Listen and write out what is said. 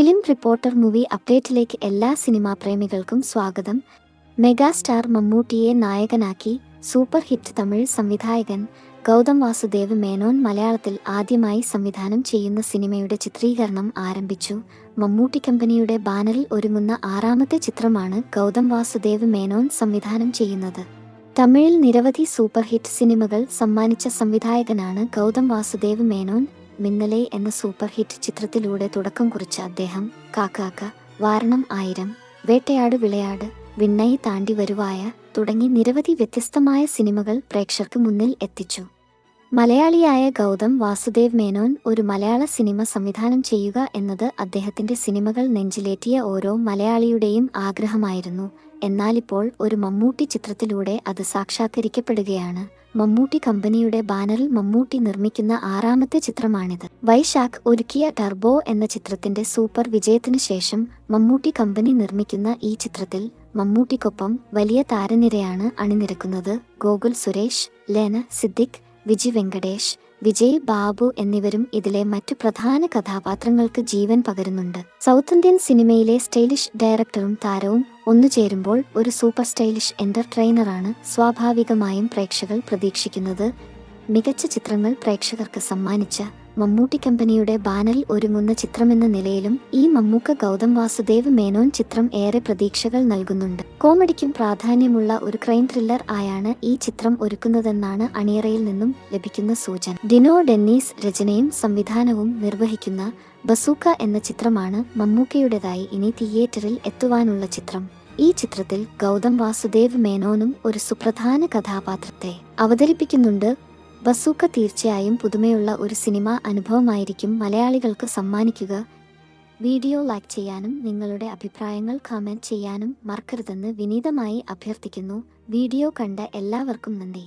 Film reporter movie അപ്ഡേറ്റിലേക്ക് എല്ലാ cinema പ്രേമികൾക്കും സ്വാഗതം. Megastar മമ്മൂട്ടിയെ നായകനാക്കി സൂപ്പർ ഹിറ്റ് തമിഴ് സംവിധായകൻ ഗൗതം വാസുദേവ് മേനോൻ മലയാളത്തിൽ ആദ്യമായി സംവിധാനം ചെയ്യുന്ന സിനിമയുടെ ചിത്രീകരണം ആരംഭിച്ചു. മമ്മൂട്ടി കമ്പനിയുടെ ബാനറിൽ ഒരുങ്ങുന്ന ആറാമത്തെ ചിത്രമാണ് ഗൗതം വാസുദേവ് മേനോൻ സംവിധാനം ചെയ്യുന്നത്. തമിഴിൽ നിരവധി സൂപ്പർ ഹിറ്റ് സിനിമകൾ സമ്മാനിച്ച സംവിധായകനാണ് ഗൗതം വാസുദേവ് മേനോൻ. മിന്നലെ എന്ന സൂപ്പർ ഹിറ്റ് ചിത്രത്തിലൂടെ തുടക്കം കുറിച്ച അദ്ദേഹം കാക്കാക്ക വാരണം ആയിരം വേട്ടയാട് വിളയാട് വിണ്ണയി താണ്ടി വരുവായ തുടങ്ങി നിരവധി വ്യത്യസ്തമായ സിനിമകൾ പ്രേക്ഷകർക്ക് മുന്നിൽ എത്തിച്ചു. മലയാളിയായ ഗൗതം വാസുദേവ് മേനോൻ ഒരു മലയാള സിനിമ സംവിധാനം ചെയ്യുക എന്നത് അദ്ദേഹത്തിന്റെ സിനിമകൾ നെഞ്ചിലേറ്റിയ ഓരോ മലയാളിയുടെയും ആഗ്രഹമായിരുന്നു. എന്നാലിപ്പോൾ ഒരു മമ്മൂട്ടി ചിത്രത്തിലൂടെ അത് സാക്ഷാത്കരിക്കപ്പെടുകയാണ്. മമ്മൂട്ടി കമ്പനിയുടെ ബാനറിൽ മമ്മൂട്ടി നിർമ്മിക്കുന്ന ആറാമത്തെ ചിത്രമാണിത്. വൈശാഖ് ഒരുക്കിയ ടർബോ എന്ന ചിത്രത്തിന്റെ സൂപ്പർ വിജയത്തിനു ശേഷം മമ്മൂട്ടി കമ്പനി നിർമ്മിക്കുന്ന ഈ ചിത്രത്തിൽ മമ്മൂട്ടിക്കൊപ്പം വലിയ താരനിരയാണ് അണിനിരക്കുന്നത് ഗോകുൽ സുരേഷ് ലേന സിദ്ദിഖ് വിജി വെങ്കടേഷ് വിജയ് ബാബു എന്നിവരും ഇതിലെ മറ്റു പ്രധാന കഥാപാത്രങ്ങൾക്ക് ജീവൻ പകരുന്നുണ്ട്. സൗത്ത് ഇന്ത്യൻ സിനിമയിലെ സ്റ്റൈലിഷ് ഡയറക്ടറും താരവും ഒന്നുചേരുമ്പോൾ ഒരു സൂപ്പർ സ്റ്റൈലിഷ് എന്റർടൈനറാണ് സ്വാഭാവികമായും പ്രേക്ഷകർ പ്രതീക്ഷിക്കുന്നത് മികച്ച ചിത്രങ്ങൾ പ്രേക്ഷകർക്ക് സമ്മാനിച്ച മമ്മൂട്ടി കമ്പനിയുടെ ബാനറിൽ ഒരുങ്ങുന്ന ചിത്രമെന്ന നിലയിലും ഈ മമ്മൂക്ക ഗൗതം വാസുദേവ് മേനോൻ ചിത്രം ഏറെ പ്രതീക്ഷകൾ നൽകുന്നുണ്ട്. കോമഡിക്കും പ്രാധാന്യമുള്ള ഒരു ക്രൈം ത്രില്ലർ ആയാണ് ഈ ചിത്രം ഒരുക്കുന്നതെന്നാണ് അണിയറയിൽ നിന്നും ലഭിക്കുന്ന സൂചന. ഡിനോ ഡെന്നീസ് രചനയും സംവിധാനവും നിർവഹിക്കുന്ന ബസൂക്ക എന്ന ചിത്രമാണ് മമ്മൂക്കയുടേതായി ഇനി തിയേറ്ററിൽ എത്തുവാനുള്ള ചിത്രം. ഈ ചിത്രത്തിൽ ഗൗതം വാസുദേവ് മേനോനും ഒരു സുപ്രധാന കഥാപാത്രത്തെ അവതരിപ്പിക്കുന്നുണ്ട് ബസൂക്ക തീർച്ചയായും പുതുമയുള്ള ഒരു സിനിമാ അനുഭവമായിരിക്കും മലയാളികൾക്ക് സമ്മാനിക്കുക. വീഡിയോ ലൈക്ക് ചെയ്യാനും നിങ്ങളുടെ അഭിപ്രായങ്ങൾ കമന്റ് ചെയ്യാനും മറക്കരുതെന്ന് വിനീതമായി അഭ്യർത്ഥിക്കുന്നു. വീഡിയോ കണ്ട എല്ലാവർക്കും നന്ദി.